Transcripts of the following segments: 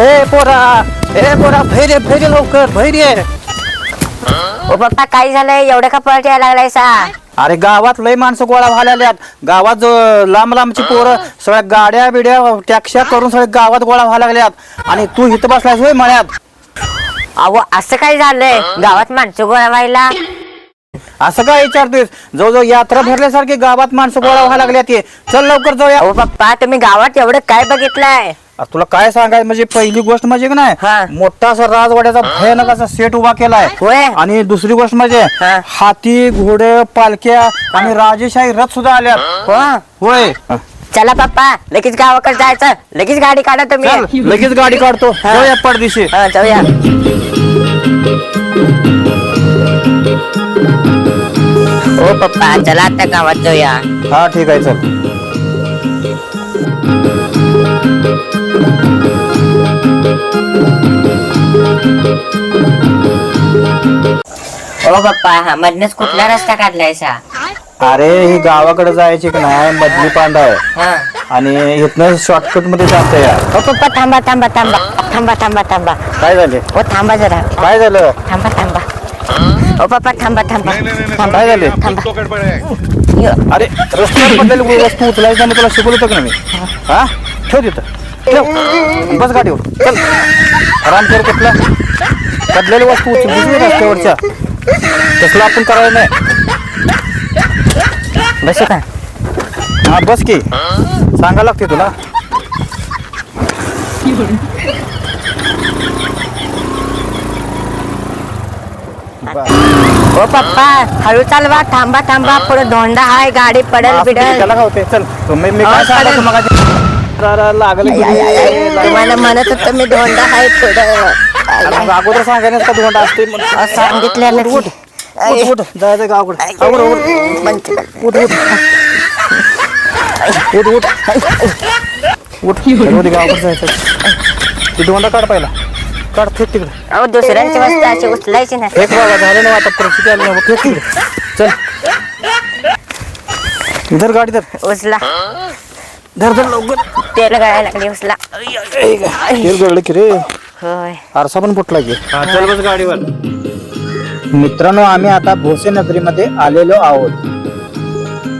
ए पोरा ए पोरा भैरे भैरे लवकर भैरे. ओ पप्पा काय झालंय? एवढं का पळत यायला लागलाय सा? अरे गावात लय माणसं गोळा व्हायला गावात जो लांब लांबची पोरं सगळ्या गाड्या बिड्या टॅक्स्या करून सगळ्या गावात गोळा व्हायला लागल्यात. आणि तू इथं बसलायस होय मळ्यात. अहो असं काय झालंय? गावात माणसं गोळा व्हायला? असं काय विचारतोयस? जवळजवळ यात्रा भरल्यासारखी गावात माणसं गोळा व्हायला लागल्यात ते चल लवकर जाऊया. ओ पप्पा तुम्ही गावात एवढं काय बघितलंय? तुला काय सांगायचं? म्हणजे पहिली गोष्ट म्हणजे की नाही हा. मोठा असा राजवाड्याचा भयानक असा सेट उभा केलाय. होय? आणि दुसरी गोष्ट म्हणजे हा. हाती घोडे पालख्या आणि राजेशाही रथ सुद्धा आल्यात. हो. होय? चला पप्पा लगेच गावाकडे जायचं. लगेच गाडी काढा चल तुम्ही लगेच गाडी काढतो. जाऊया परदेशी. हा, जाऊया. ओ पप्पा चला आता गावात जाऊया. हा ठीक आहे चल. ओ पप्पा हा मधनच कुठला रस्ता काढलाय सा अरे ही गावाकडे जायची की नाही मधली पांडा आहे हा. आणि इथनं शॉर्टकटमध्ये जात या. ओ पप्पा थांबा थांबा थांबा थांबा थांबा थांबा. काय झाले? ओ थांबा जरा. काय झालं? थांबा थांबा. ओ पप्पा थांबा थांबा. थांबा. काय झाले यो. अरे रस्त्यावर पडलेली वस्तू उचलायची मी तुला शिकवलं होतं का मी हा? ठेव तिथं. ठेव. बस गाडीवर. चल. आराम कर कुठला पडलेली वस्तू उचल बुजवी रस्त्यावरच्या. तसलं आपण करायला नाही. बसू का हा बस की. सांगा लागते तुला. ओ पप्पा हळू चालवा थांबा थांबा. पुढे धोंडा हाय गाडी पडल बिडल. त्याला काय होते चल. तुम्ही मी काय सांगा चालेल. तुम्हाला लागलं तुम्हाला म्हणत होतं मी धोंडा पुढं. मग अगोदर सांगायचं का दोंडा असते म्हणून. अ, सांगितलं ना उठ. उठ, जायचं गावाकडे? उठ उठ. उठ. उठ उठ. गावाकडे जायचं ती दोंडा काढ पहिला. काढ फेक तिकडे. अहो दुसऱ्यांची वस्तू अशी उचलायची ना. फेक बाबा झालं ना आता परिस्थिती आली ना फेक तिकडे. चल. धर गाडी धर. उचला. धर धर. लवकर तेल गळायला लागली उचला तेल गळलं की रे. होय. आरसा पण फुटला की. चल बस गाडीवर. मित्रांनो आम्ही आता भोसे नगरीमध्ये आलेलो आहोत.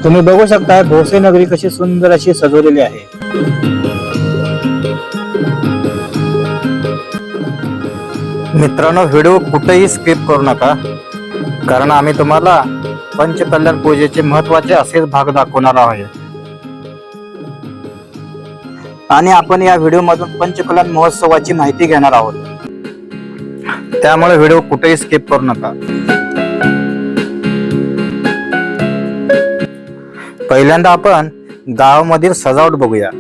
तुम्ही बघू शकता भोसे नगरी कशी सुंदर अशी सजवलेली आहे. मित्रांनो व्हिडिओ कुठेही स्किप करू नका. कारण आम्ही तुम्हाला पंचकल्याण पूजेचे महत्त्वाचे असेच भाग दाखवणार आहोत. आणि आपण या व्हिडिओ मधून महोत्सवाची माहिती घेणार आहोत. त्यामुळे व्हिडिओ कुठेही स्किप करू नका. पहिल्यांदा आपण गावामधील सजावट बघूया.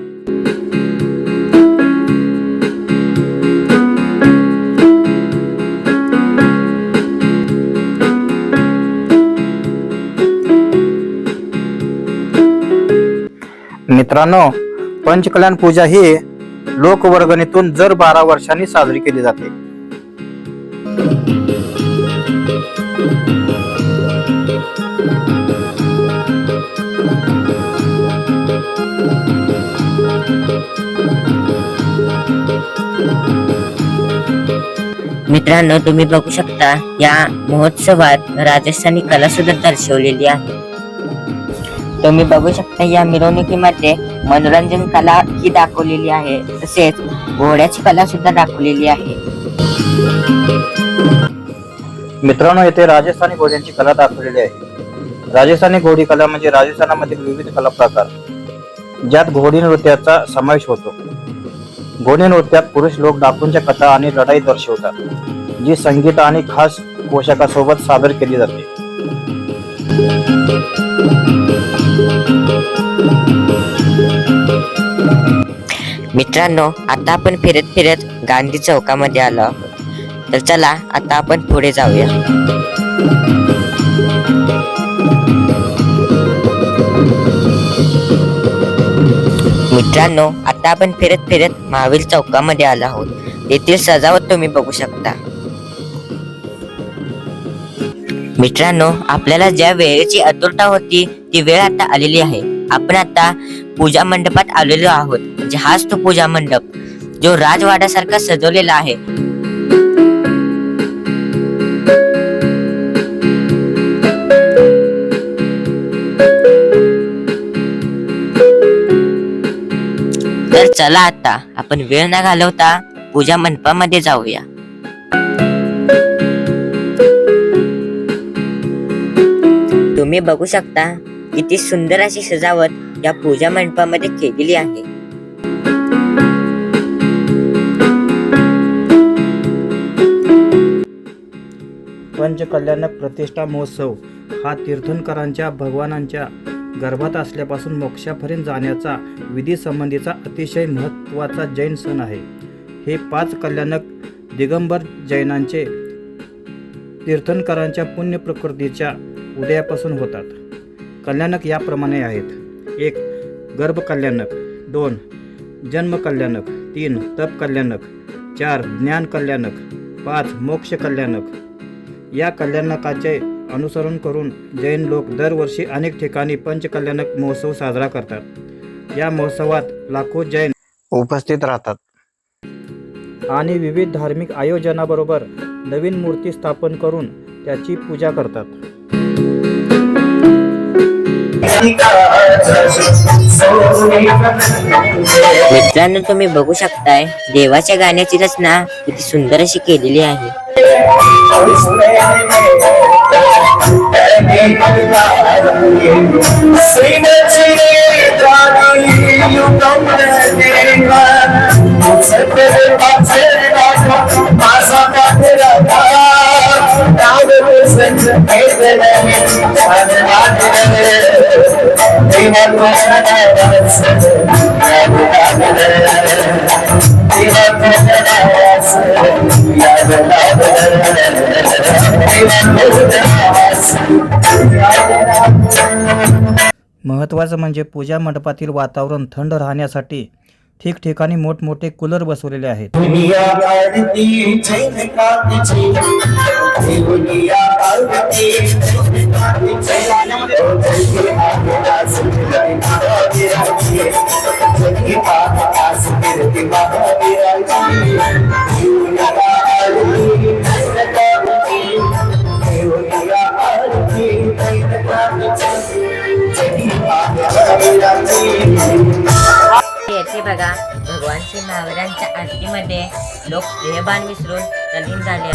मित्रांनो पंचकल्याण पूजा ही लोकवर्गणीतून जर बारा वर्षांनी साजरी केली जाते. मित्रांनो तुम्ही बघू शकता या महोत्सवात राजस्थानी कला सुद्धा दर्शवलेली आहे. तुम्ही बघू शकता या मिरवणुकीमध्ये मनोरंजन कला ही दाखवलेली आहे. तसेच घोड्याची कला सुद्धा दाखवलेली आहे. मित्रांनो येथे राजस्थानी घोड्यांची कला दाखवलेली आहे. राजस्थानी घोडी कला म्हणजे राजस्थानामधील विविध कला प्रकार ज्यात घोडी नृत्याचा समावेश होतो. घोडी नृत्यात पुरुष लोक डाकूंच्या कथा आणि लढाई दर्शवतात जी संगीत आणि खास पोशाखासोबत सादर केली जाते. मित्रांनो आता आपण फिरत फिरत गांधी चौकामध्ये आलो आहोत. तर चला आता आपण पुढे जाऊया. मित्रांनो आता आपण फिरत फिरत महावीर चौकामध्ये आलो आहोत. येथील सजावट तुम्ही बघू शकता. मित्रांनो आपल्याला ज्या वेळेची आतुरता होती ती वेळ आता आलेली आहे. आपण आता पूजा मंडपात आलेलो आहोत. म्हणजे हाच तो पूजा मंडप जो राजवाड्यासारखा सजवलेला आहे. तर चला आता आपण वेळ न घालवता पूजा मंडपामध्ये जाऊया. तुम्ही बघू शकता किती सुंदर अशी सजावट या पूजा मंडपामध्ये केलेली आहे. पंचकल्याणक प्रतिष्ठा महोत्सव हा तीर्थंकरांच्या भगवानांच्या गर्भात असल्यापासून मोक्षापर्यंत जाण्याचा विधी संबंधीचा अतिशय महत्त्वाचा जैन सण आहे. हे पाच कल्याणक दिगंबर जैनांचे तीर्थंकरांच्या पुण्य प्रकृतीच्या उदयापासून होतात. कल्याणक याप्रमाणे आहेत. एक गर्भ कल्याणक दोन जन्म कल्याणक तीन तप कल्याणक चार ज्ञान कल्याणक पाच मोक्ष कल्याणक या कल्याणकाचे अनुसरण करून जैन लोक दरवर्षी अनेक ठिकाणी पंचकल्याणक महोत्सव साजरा करतात. या महोत्सवात लाखो जैन उपस्थित राहतात. आणि विविध धार्मिक आयोजनाबरोबर नवीन मूर्ती स्थापन करून त्याची पूजा करतात. मित्रांनो तुम्ही बघू शकताय देवाच्या गाण्याची रचना किती सुंदर अशी केलेली आहे. महत्त्वाचं म्हणजे पूजा मंडपातील वातावरण थंड राहण्यासाठी ठिकठिकाणी मोठमोठे कूलर बसवलेले आहेत. महावीरांच्या आरतीमध्ये लोक रेहबान विसरून तलीन झाले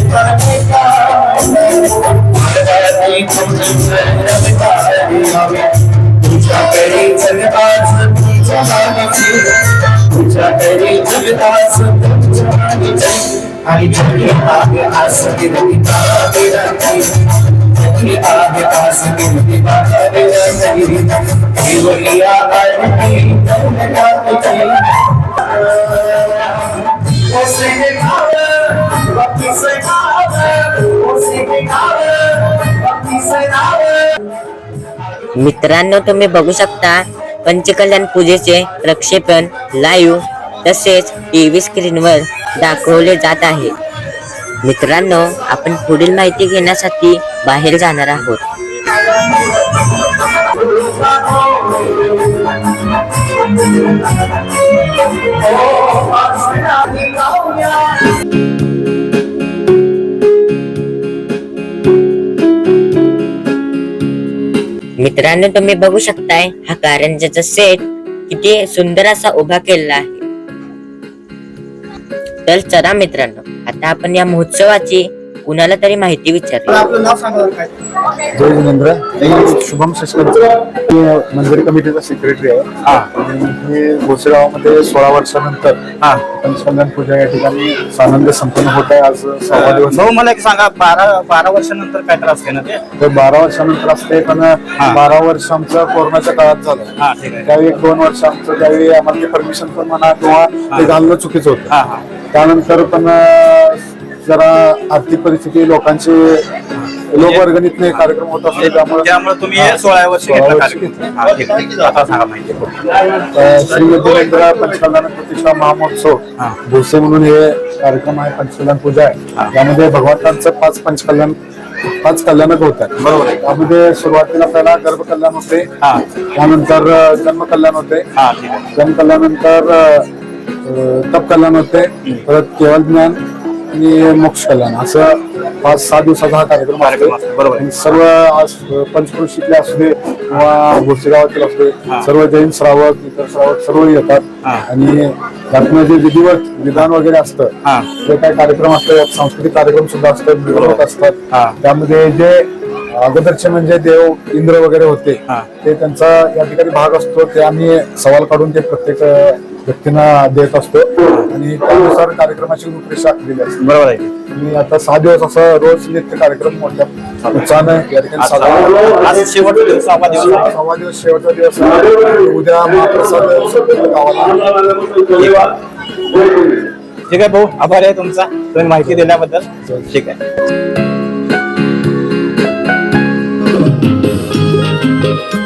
मित्रांनो तुम्ही बघू शकता पंचकल्याण पूजेचे प्रक्षेपण लाईव्ह तसेच टीव्ही स्क्रीनवर दाखवले जात आहे. मित्रांनो आपण पुढील माहिती घेण्यासाठी बाहेर जाणार आहोत. Barcelona, मित्रांनो तुम्ही बघू शकताय हा कारंजाचा सेट किती सुंदर असा उभा केलेला आहे. तर चला मित्रांनो आता आपण या महोत्सवाची कुणाला तरी माहिती विचारू आपलं नाव सांगा काय. जय जिनेंद्र मी शुभम शशकंत मी मंदिर कमिटीचा सेक्रेटरी आहे. आणि हे भोसेगावमध्ये सोळा वर्षानंतर पंचकल्याण पूजा या ठिकाणी सानंद संपन्न होत आहे. आज सहावा दिवस. भाऊ मला एक सांगा बारा बारा वर्षानंतर काय त्रास आहे ना ते? तर बारा वर्षानंतर असते पण बारा वर्ष आमचं कोरोनाच्या काळात झालं. हा ठीक आहे. त्यावेळी एक दोन वर्ष आमचं त्यावेळी आम्हाला परमिशन पण म्हणा किंवा ते घालणं चुकीचं होतं. हा हा. त्यानंतर पण अं, जरा आर्थिक परिस्थिती लोकांची लोकवर्गणीतले कार्यक्रम होत असते त्यामुळे त्यामुळे तुम्ही हा. सोळा वर्ष श्री विद्यालेंद्र पंचकल्याण प्रतिष्ठा महामहोत्सव. भोसे म्हणून हे कार्यक्रम आहे पंचकल्याण पूजा. आहे यामध्ये भगवंतांचं पाच पंचकल्याण पाच कल्याणक होतात बरोबर. त्यामध्ये सुरुवातीला पहिला गर्भ कल्याण होते हा त्यानंतर अ, जन्म कल्याण होते हा ठीक आहे जन्म कल्याणानंतर अ, अं, तप कल्याण होते परत केवळ ज्ञान आणि मोक्ष कल्याण असं पाच सहा दिवसाचा हा कार्यक्रम कार्यक्रम असतो, बरोबर आहे. आणि सर्व आज पंचकृषीतले असू दे किंवा भोसेगावातील असू दे सर्व जैन श्रावक इतर श्रावक सर्व येतात हा. आणि त्यातनं जे विधिवत विधान वगैरे असतं हा जे काही कार्यक्रम असतात सांस्कृतिक कार्यक्रम सुद्धा असतात हा. असतात त्यामध्ये जे अगोदरचे म्हणजे देव इंद्र वगैरे होते. ते त्यांचा या ठिकाणी भाग असतो ते आम्ही सवाल काढून ते प्रत्येक व्यक्तींना देत असतो. आणि त्यानुसार कार्यक्रमाची रूपरेषा आखलेली असते. बरोबर आहे. आणि आता सहा दिवस असं रोज नित्य कार्यक्रम मोठ्या उत्साहानं या ठिकाणी साजरा शेवटचा दिवस सहावा दिवस आहे. सहावा दिवस शेवटचा दिवस. उद्या महाप्रसाद गावाला. ठीक आहे भाऊ आभार आहे तुमचा. तुम्ही माहिती दिल्याबद्दल. ठीक आहे.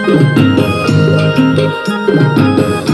Thank you.